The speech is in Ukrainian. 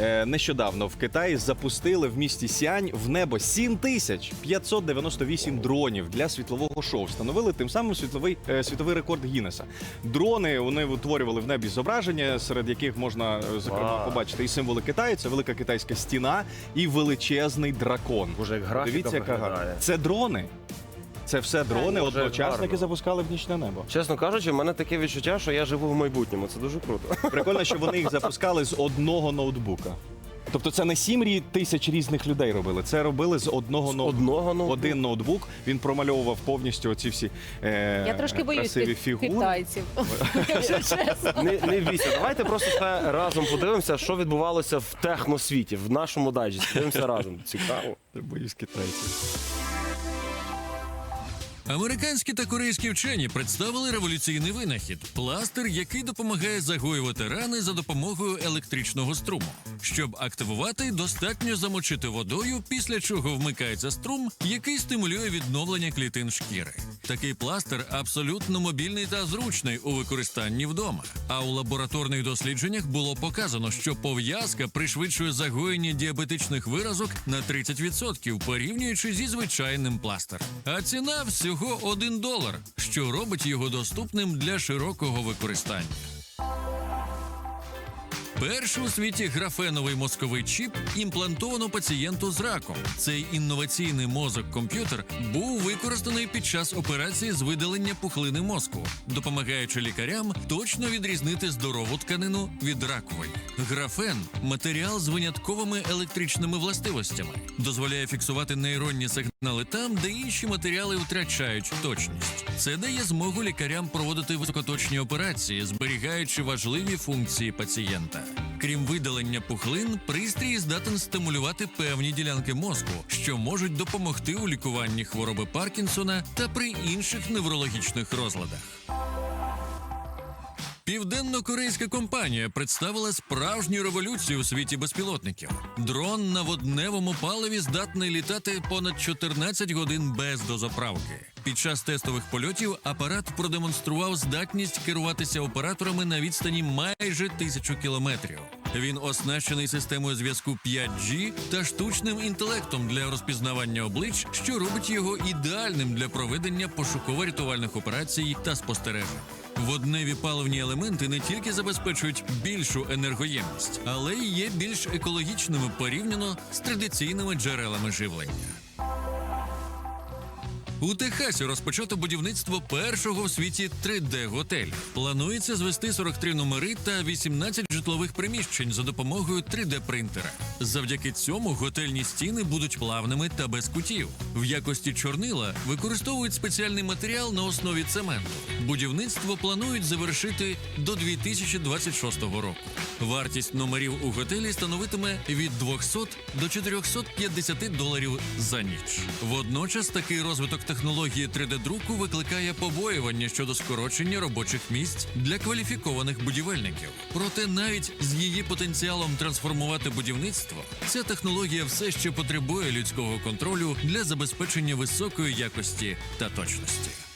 е, нещодавно в Китаї запустили в місті Сіань в небо 7598 дронів для світлового шоу. Встановили тим самим світловий, е, світовий рекорд Гіннеса. Дрони вони утворювали в небі зображення, серед яких можна е, зокрема побачити і символи Китаю. Це велика китайська стіна і величезний дракон. Боже, як графіка Дивіться, яка виглядає. Це дрони. Це все дрони, Дуже одночасно, гарно. запускали в нічне небо. Чесно кажучи, в мене таке відчуття, що я живу в майбутньому. Це дуже круто. Прикольно, що вони їх запускали з одного ноутбука. Тобто це не сім рі- тисяч різних людей робили. Це робили з одного З ноутбука. одного ноутбука? Один ноутбук. Він промальовував повністю оці всі е, Я трошки боюсь красиві тих фігури. китайців. Якщо чесно. Не, не бійся, давайте просто ще разом подивимося, що відбувалося в техносвіті, в нашому дайджесті. Дивимося разом. Цікаво. Я боюсь китайців. Американські та корейські вчені представили революційний винахід пластир, який допомагає загоювати рани за допомогою електричного струму. Щоб активувати, достатньо замочити водою, після чого вмикається струм, який стимулює відновлення клітин шкіри. Такий пластир абсолютно мобільний та зручний у використанні вдома. А у лабораторних дослідженнях було показано, що пов'язка пришвидшує загоєння діабетичних виразок на 30%, порівнюючи зі звичайним пластиром. А ціна всього 1 долар, що робить його доступним для широкого використання. Перший у світі графеновий мозковий чіп імплантовано пацієнту з раком. Цей інноваційний мозок-комп'ютер був використаний під час операції з видалення пухлини мозку, допомагаючи лікарям точно відрізнити здорову тканину від ракової. Графен матеріал з винятковими електричними властивостями, дозволяє фіксувати нейронні сигнали там, де інші матеріали втрачають точність. Це дає змогу лікарям проводити високоточні операції, зберігаючи важливі функції пацієнта. Крім видалення пухлин, пристрій здатен стимулювати певні ділянки мозку, що можуть допомогти у лікуванні хвороби Паркінсона та при інших неврологічних розладах. Південно-корейська компанія представила справжню революцію у світі безпілотників. Дрон на водневому паливі здатний літати понад 14 годин без дозаправки. Під час тестових польотів апарат продемонстрував здатність керуватися операторами на відстані майже тисячу кілометрів. Він оснащений системою зв'язку 5G та штучним інтелектом для розпізнавання облич, що робить його ідеальним для проведення пошуково-рятувальних операцій та спостережень. Водневі паливні елементи не тільки забезпечують більшу енергоємність, але й є більш екологічними порівняно з традиційними джерелами живлення. У Техасі розпочато будівництво першого в світі 3D-готелю. Планується звести 43 номери та 18 житлових приміщень за допомогою 3D-принтера. Завдяки цьому готельні стіни будуть плавними та без кутів. В якості чорнила використовують спеціальний матеріал на основі цементу. Будівництво планують завершити до 2026 року. Вартість номерів у готелі становитиме від 200 до 450 доларів за ніч. Водночас такий розвиток технології 3D-друку викликає побоювання щодо скорочення робочих місць для кваліфікованих будівельників. Проте навіть з її потенціалом трансформувати будівництво, ця технологія все ще потребує людського контролю для забезпечення високої якості та точності.